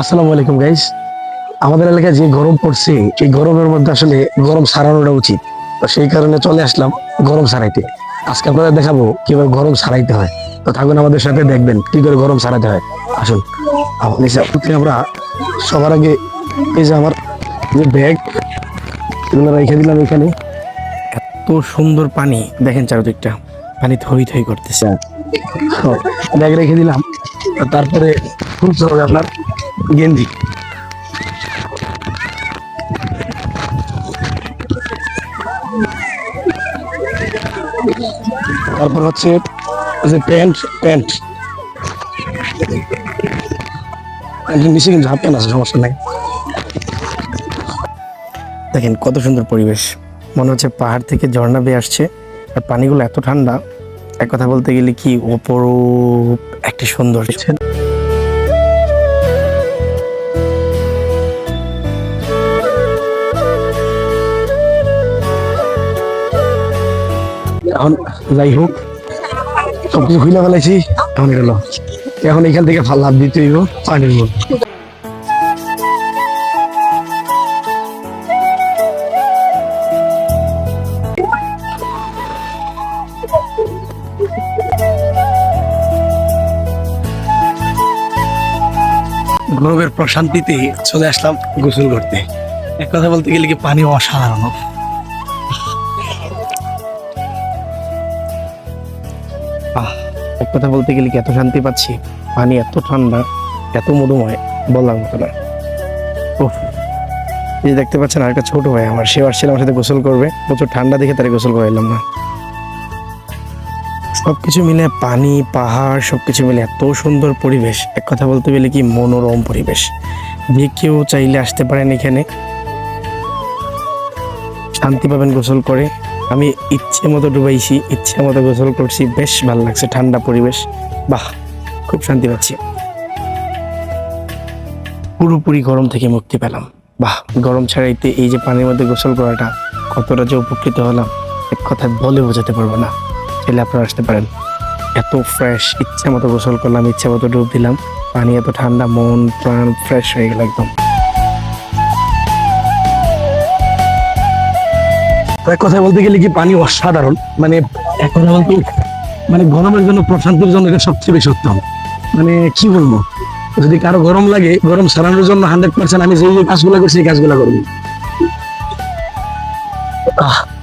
আসসালামু আলাইকুম গাইস আমাদের এলাকায় যে গরম পড়ছে এই গরমের মধ্যে আসলে গরম সারানোটা উচিত। তো সেই কারণে চলে আসলাম গরম সারাইতে। আজকে আপনাদের দেখাবো কীভাবে গরম সারাইতে হয়। তো থাকুন আমাদের সাথে দেখবেন কি করে গরম সারাতে হয়। আসুন। আমার সবার আগে এই যে আমার যে ব্যাগ এগুলো রেখে দিলাম এখানে। এত সুন্দর পানি। দেখেন চারদিকটা। পানি থই থই করতেছে। ব্যাগ রেখে দিলাম। তারপরে খুব আপনার। গেঞ্জি। তারপর হচ্ছে যে প্যান্ট প্যান্ট। প্যান্টের নিচে কিন্তু হাফ প্যান্ট আছে সমস্যা নাই। দেখেন কত সুন্দর পরিবেশ। মনে হচ্ছে পাহাড় থেকে ঝর্ণা বেয়ে আসছে আর পানিগুলো এত ঠান্ডা। এক কথা বলতে গেলে কি অপরূপ একটি সুন্দর এখন যাই হোক, সবকিছু খুলে ফেলাইছি এখন এটা লো। এখন এখান থেকে ফাল লাভ দিতে হইব পানির মধ্যে গরমের প্রশান্তিতে চলে আসলাম গোসল করতে। এক কথা বলতে গেলে কি পানি অসাধারণ আহ, এক কথা বলতে গেলে কি এত শান্তি পাচ্ছি? পানি এত ঠান্ডা, এত মধুময়, বলার মতো না। এই দেখতে পাচ্ছেন আরেকটা ছোট ভাই আমার সেও আসছিল আমার সাথে গোসল করবে। প্রচুর ঠান্ডা দেখে তারা গোসল করাইলাম না। সবকিছু মিলে পানি, পাহাড়, সবকিছু মিলে এত সুন্দর পরিবেশ। এক কথা বলতে গেলে কি মনোরম পরিবেশ। যে কেউ চাইলে আসতে পারেন এখানে। শান্তি পাবেন গোসল করে। আমি ইচ্ছে মতো ডুবাইছি, ইচ্ছে মতো গোসল করছি, বেশ ভালো লাগছে, ঠান্ডা পরিবেশ। বাহ, খুব শান্তি পাচ্ছি। পুরোপুরি গরম থেকে মুক্তি পেলাম। বাহ, গরম ছাড়াইতে এই যে পানির মধ্যে গোসল করাটা, কতটা যে উপকৃত হলাম, এক কথায় বলে বোঝাতে পারব না। চাইলে আপনারা আসতে পারেন। এত ফ্রেশ ইচ্ছে মতো গোসল করলাম, ইচ্ছে মতো ডুব দিলাম। পানি এত ঠান্ডা, মন, প্রাণ ফ্রেশ হয়ে গেল একদম। এক কথায় বলতে গেলে কি পানি অসাধারণ? মানে এক কথা বলতে মানে গরমের জন্য, প্রশান্তির জন্য এটা সবচেয়ে বেশি উত্তম। মানে কি বলব? যদি কারও গরম লাগে, গরম সারানোর জন্য হান্ড্রেড পার্সেন্ট আমি যে কাজগুলো করছি, সেই কাজগুলো করব। আহ